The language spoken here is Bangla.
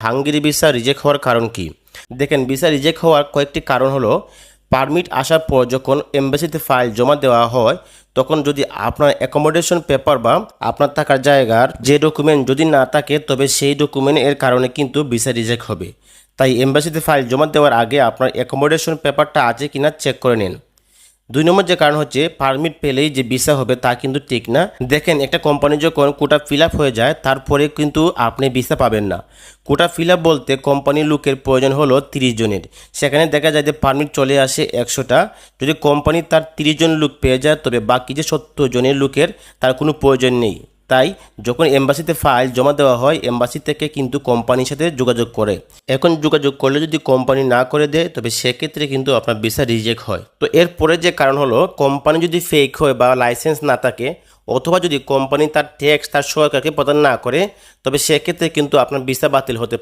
হাঙ্গেরি ভিসা রিজেক্ট হওয়ার কারণ কি? দেখেন, ভিসা রিজেক্ট হওয়ার কয়েকটি কারণ হলো, পারমিট আসার পর যখন এমবাসিতে ফাইল জমা দেওয়া হয়, তখন যদি আপনার অ্যাকোমোডেশন পেপার বা আপনার থাকার জায়গার যে ডকুমেন্ট যদি না থাকে, তবে সেই ডকুমেন্ট এর কারণে কিন্তু ভিসা রিজেক্ট হবে। তাই এমবাসিতে ফাইল জমা দেওয়ার আগে আপনার অ্যাকোমোডেশন পেপারটা আছে কিনা চেক করে নিন। দুই নম্বর যে কারণ হচ্ছে পারমিট পেলেই যে ভিসা হবে তা কিন্তু ঠিক না। দেখেন, একটা কোম্পানি যখন কোটা ফিল হয়ে যায়, তারপরে কিন্তু আপনি ভিসা পাবেন না। কোটা ফিল বলতে কোম্পানির লোকের প্রয়োজন হলো তিরিশ জনের। সেখানে দেখা যায় যে পারমিট চলে আসে একশোটা। যদি কোম্পানি তার তিরিশ জন লোক পেয়ে যায়, তবে বাকি যে সত্তর জনের লোকের, তার কোনো প্রয়োজন নেই। তাই যখন এম্বাসিতে ফাইল জমা দেওয়া হয়, এম্বাসি থেকে কিন্তু কোম্পানির সাথে যোগাযোগ করে। এখন যোগাযোগ করলে যদি কোম্পানি না করে দেয়, তবে সেক্ষেত্রে কিন্তু আপনার ভিসা রিজেক্ট হয়। তো এরপরে যে কারণ হলো, কোম্পানি যদি ফেক হয় বা লাইসেন্স না থাকে, অথবা যদি কোম্পানি তার ট্যাক্স তার সরকারকে প্রদান না করে, তবে সেক্ষেত্রে কিন্তু আপনার ভিসা বাতিল হতে পারে।